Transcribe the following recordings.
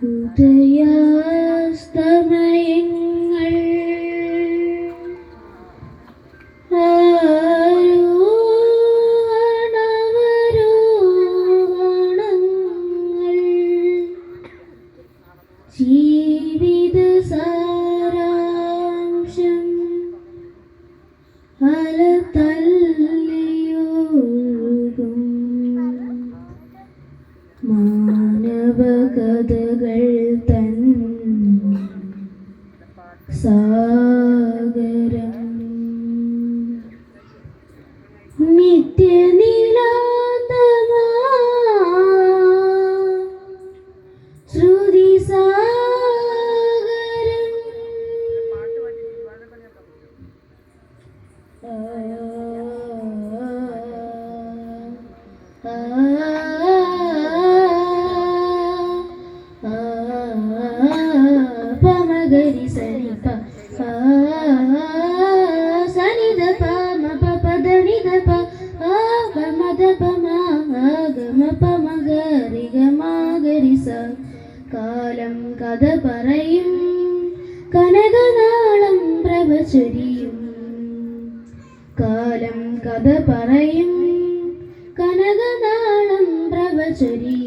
ഉദയാസ്തമയങ്ങൾ സനി പ സനി ദ പ മ പ പ ആ ഗ പ മ ആ പ മ ഗ കാലം കഥ പറയും കനകനാളം പ്രഭ ചൊരിയും കാലം കഥ പറയും കനകനാളം പ്രഭ ചൊരിയും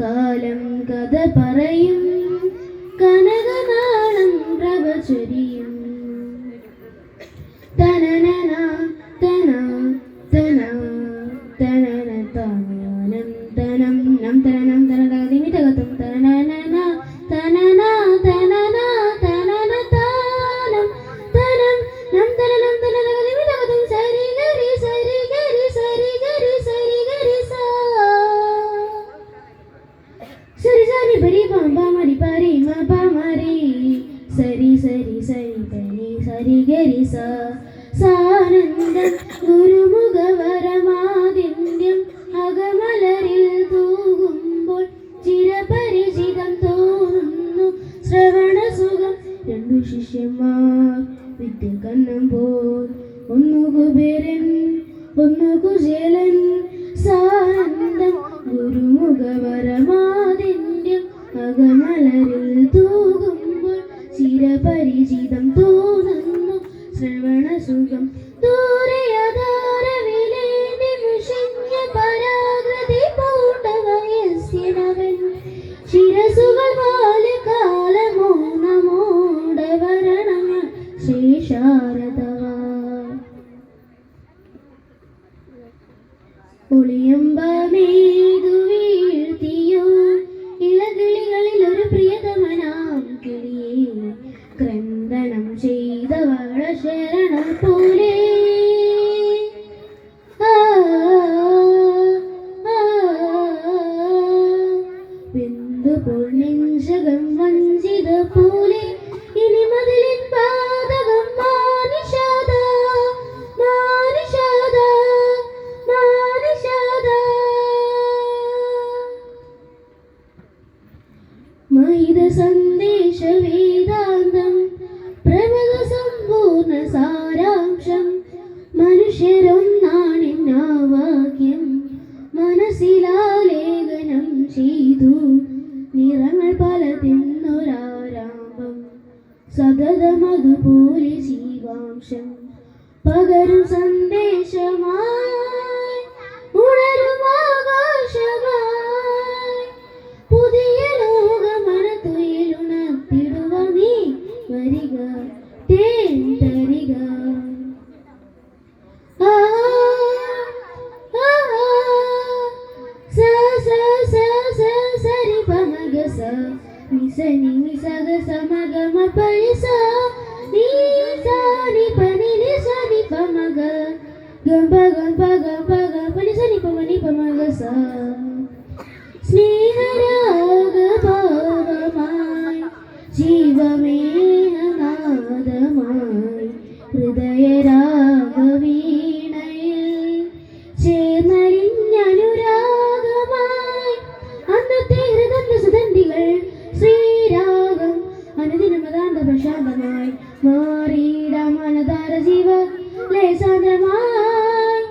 കാലം കഥ പറയും കനകനാളം പ്രവചരിയും. സാനന്ദം ഗുരുമുഖവരമാദിന്യം അകമലരിൽ തൂകുമ്പോൾ ചിരപരിചിതം തോന്നുന്നു. ശ്രവണസുഖം രണ്ടു ശിഷ്യന്മാർ വിദ്യ പോൽ. ഒന്നു കുബേരൻ ഒന്നു കുചേലൻ സാനന്ദം ഗുരുമുഖവരമാദിന്യം അകമലരിൽ തൂകുമ്പോൾ ചിരപരിചിതം തോന്നുന്നു ശ്രവണ സുഖം ദൂരെ അധാരവിലെ നിമിഷഞ്ഞ പരാകൃതി പൂണ്ട വയസ്സിനവൻ ശിരസുകൾ സതതമതുപോലെ ജീവാംശം പകരും സന്ദേശമായി ഉണരും ആകാശമായി പുതിയ ലോകമനത്തുയിലുണർത്തിടുക നീ വരിക തേൻ തരിക സരി പമഗ സ, നി സ, നി, നി, സ, ഗ, സ, മ, ഗമ പരിസ നീ സാനി പനി നി സനി പമഗ ഗംപ ഗംപ ഗംപ ഗ പനി സനി പമനി പമഗ പ്രശാന്തമായി മാറിയിടാം മനതാര ജീവ. ലേശാന്തമായി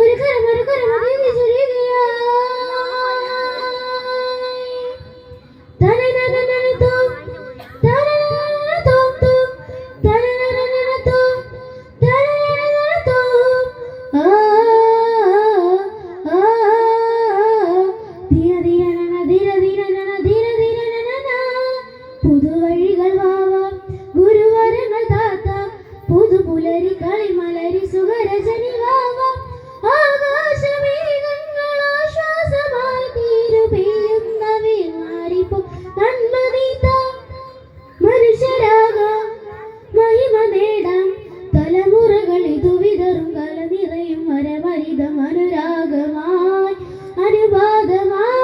ഒരു കരം ഒരു കരം. മുറകൾ ഇതു കല നിറയും മരമരിതം അനുരാഗമായി അനുപാതമായി